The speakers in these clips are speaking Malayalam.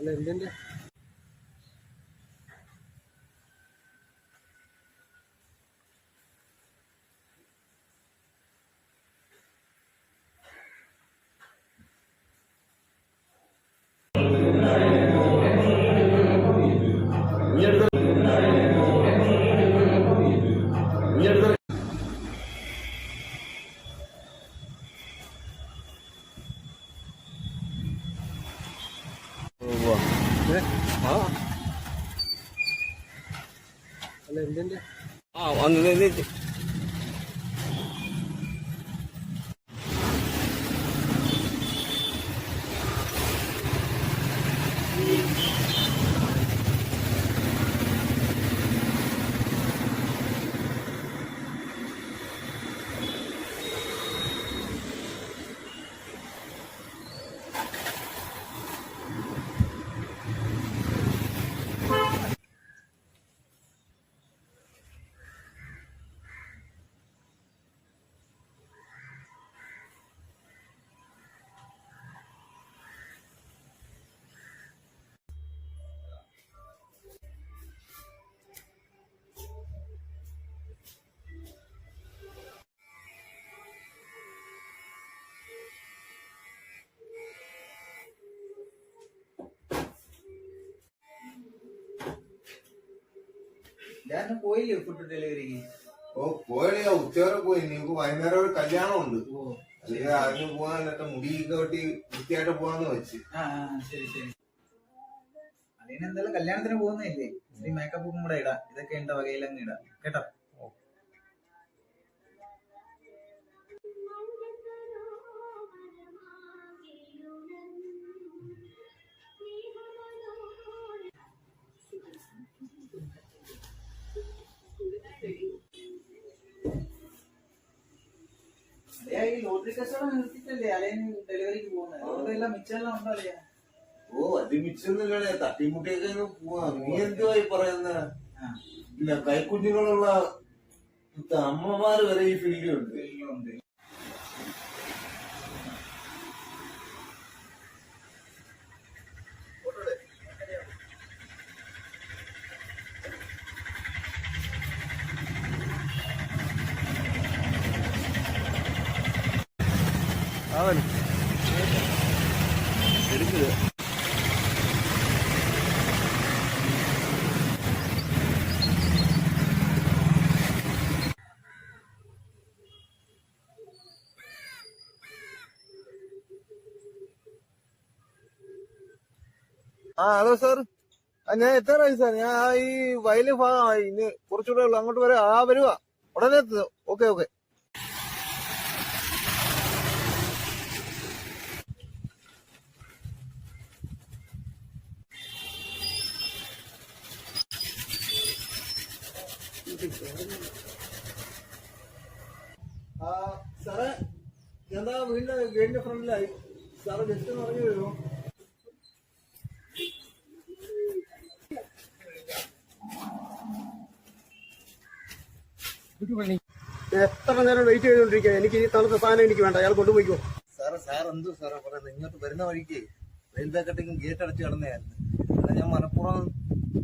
അല്ല എന്തിൻ്റെ അല്ല എന്തിന്റെ ആ വന്ന് നിന്ന് ഞാൻ പോയില്ലേ ഫുഡ് ഡെലിവറിക്ക് ഓ പോയില്ല. ഉച്ചവരെ പോയി. നിങ്ങൾക്ക് വൈകുന്നേരം ഒരു കല്യാണം ഉണ്ട് അല്ലെങ്കിൽ അതിന് പോകാൻ മുടിയൊക്കെ വെട്ടി വൃത്തിയായിട്ട് പോവാന്ന് വെച്ച്. ആ ശരി ശരി. അതിന് എന്തായാലും കല്യാണത്തിന് പോകുന്നില്ലേ ഇനി മേക്കപ്പും കൂടെ ഇടാം. ഇതൊക്കെ എന്റെ വകയിലങ്ങ് ഇടാം. കേട്ടോ? അലയൻ ഡെലിവറിക്ക് പോകുന്നത്. ഉണ്ടോ അല്ലേ ഓ അത് തട്ടിമുട്ടിയൊക്കെ പോവാ. നീ എന്തുവായി പറയുന്ന? ഇല്ല കൈക്കുഞ്ഞുങ്ങളുള്ള അമ്മമാര് വരെ ഈ ഫീൽഡിലുണ്ട് ആ ഹലോ സാർ. ഞാൻ എത്താറായി സാർ. ഞാൻ ഈ വയൽ ഭാഗമായി ഇനി കുറച്ചുകൂടെ ഉള്ളു. അങ്ങോട്ട് വരാം. ആ വരുവാ. ഉടനെ എത്തുന്നു. Okay okay. സാറേ എന്താ വീടിന്റെ ഗേറ്റിന്റെ ഫ്രണ്ടിലായി? സാറ് ജസ്റ്റ് ഇറങ്ങി വരുമോ? എത്ര നേരം വെയിറ്റ് ചെയ്തോണ്ടിരിക്കുക എനിക്ക് ഈ തണുത്ത സാധനം എനിക്ക് വേണ്ട. അയാൾ കൊണ്ടുപോയിക്കോ. സാറ് സാർ എന്തു സാറാ പറയുന്നത്? ഇങ്ങോട്ട് വരുന്ന വഴിക്ക് റെയിൽവേ കട്ടിങ് ഗേറ്റ് അടച്ച് കിടന്നതായിരുന്നു ഞാൻ മനഃപൂർവം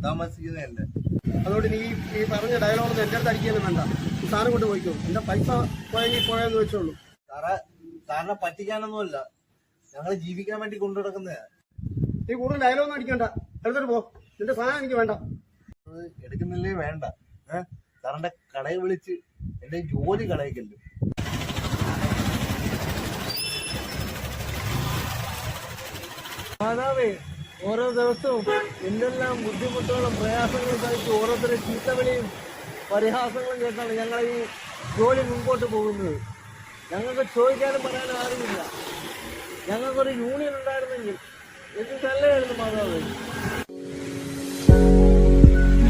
താമസിക്കുന്നതല്ല അതുകൊണ്ട് നീ ഈ പറഞ്ഞ ഡയലോഗ് എന്റെ അടുത്ത് അടിക്കുകയൊന്നും വേണ്ട. ഈ സാധനം കൊണ്ടുപോയിക്കോ എന്റെ പൈസ പോയെങ്കിൽ പോയെന്ന് വെച്ചോളൂ. സാറേ സാറിനെ പറ്റിക്കാനൊന്നുമല്ല. ഞങ്ങൾ ജീവിക്കാൻ വേണ്ടി കൊണ്ടു നടക്കുന്നതാ. നീ കൂടുതൽ ഡയലോഗൊന്നും അടിക്കണ്ട. എടുത്തിട്ട് പോ. നിന്റെ സാധനം എനിക്ക് വേണ്ട. എടുക്കുന്നില്ലേ വേണ്ട. ഏഹ് സാറിന്റെ കടയിൽ വിളിച്ച് എന്റെ ജോലി കളയിക്കല്ലോ. മാതാവേ ഓരോ ദിവസവും എന്തെല്ലാം ബുദ്ധിമുട്ടുകളും പ്രയാസങ്ങളും സഹിച്ച് ഓരോരുത്തരും ചീത്തവിളിയും പരിഹാസങ്ങളും കേട്ടാണ് ഞങ്ങൾ ഈ ജോലി മുമ്പോട്ട് പോകുന്നത്. ഞങ്ങൾക്ക് ചോദിക്കാനും പറയാനും ആരുമില്ല. ഞങ്ങൾക്കൊരു യൂണിയൻ ഉണ്ടായിരുന്നെങ്കിൽ എന്ത് നല്ലതായിരുന്നു മാതാവേ.